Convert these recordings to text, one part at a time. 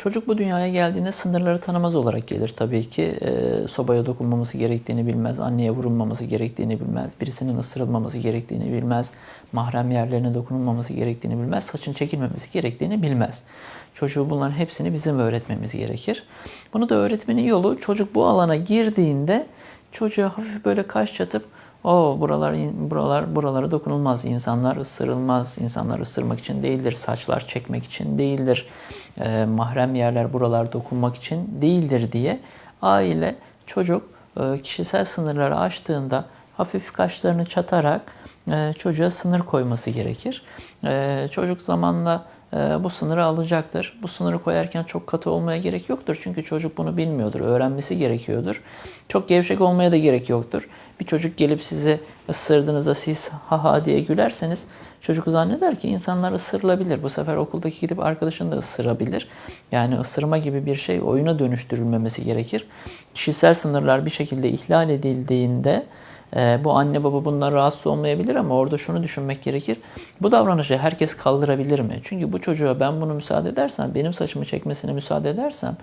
Çocuk bu dünyaya geldiğinde sınırları tanımaz olarak gelir tabii ki. Ee, sobaya dokunmaması gerektiğini bilmez, anneye vurulmaması gerektiğini bilmez, birisinin ısırılmaması gerektiğini bilmez, mahrem yerlerine dokunulmaması gerektiğini bilmez, saçın çekilmemesi gerektiğini bilmez. Çocuğu bunların hepsini bizim öğretmemiz gerekir. Bunu da öğretmenin yolu çocuk bu alana girdiğinde çocuğa hafif böyle kaş çatıp o buralar buralar buralara dokunulmaz. İnsanlar ısırılmaz. İnsanlar ısırmak için değildir. Saçlar çekmek için değildir. Eee, mahrem yerler buralar dokunmak için değildir diye aile çocuk e, kişisel sınırları aştığında hafif kaşlarını çatarak e, çocuğa sınır koyması gerekir. E, çocuk zamanla e, bu sınırı alacaktır. Bu sınırı koyarken çok katı olmaya gerek yoktur. Çünkü çocuk bunu bilmiyordur. Öğrenmesi gerekiyordur. Çok gevşek olmaya da gerek yoktur. Bir çocuk gelip sizi ısırdığınızda siz ha ha diye gülerseniz çocuk zanneder ki insanlar ısırılabilir. Bu sefer okuldaki gidip arkadaşını da ısırabilir. Yani ısırma gibi bir şey oyuna dönüştürülmemesi gerekir. Kişisel sınırlar bir şekilde ihlal edildiğinde ee, bu anne baba bundan rahatsız olmayabilir ama orada şunu düşünmek gerekir. Bu davranışı herkes kaldırabilir mi? Çünkü bu çocuğa ben bunu müsaade edersem, benim saçımı çekmesine müsaade edersem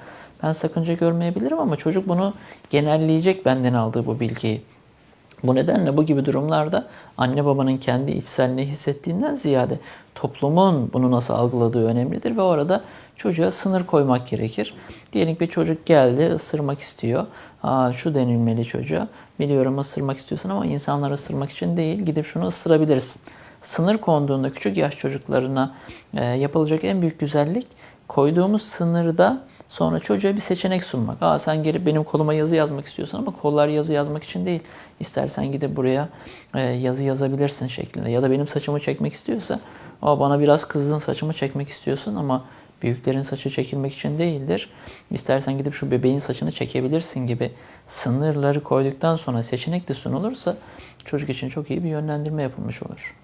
ben sakınca görmeyebilirim ama çocuk bunu genelleyecek benden aldığı bu bilgiyi. Bu nedenle bu gibi durumlarda anne babanın kendi içsel ne hissettiğinden ziyade toplumun bunu nasıl algıladığı önemlidir ve orada çocuğa sınır koymak gerekir. Diyelim ki çocuk geldi ısırmak istiyor. Aa, şu denilmeli çocuğa. Biliyorum ısırmak istiyorsun ama insanlar ısırmak için değil. Gidip şunu ısırabilirsin. Sınır konduğunda küçük yaş çocuklarına e, yapılacak en büyük güzellik koyduğumuz sınırda sonra çocuğa bir seçenek sunmak. Aa sen gelip benim koluma yazı yazmak istiyorsun ama kollar yazı yazmak için değil. İstersen gidip buraya e, yazı yazabilirsin şeklinde. Ya da benim saçımı çekmek istiyorsa Aa bana biraz kızdın saçımı çekmek istiyorsun ama büyüklerin saçı çekilmek için değildir. İstersen gidip şu bebeğin saçını çekebilirsin gibi sınırları koyduktan sonra seçenek de sunulursa çocuk için çok iyi bir yönlendirme yapılmış olur.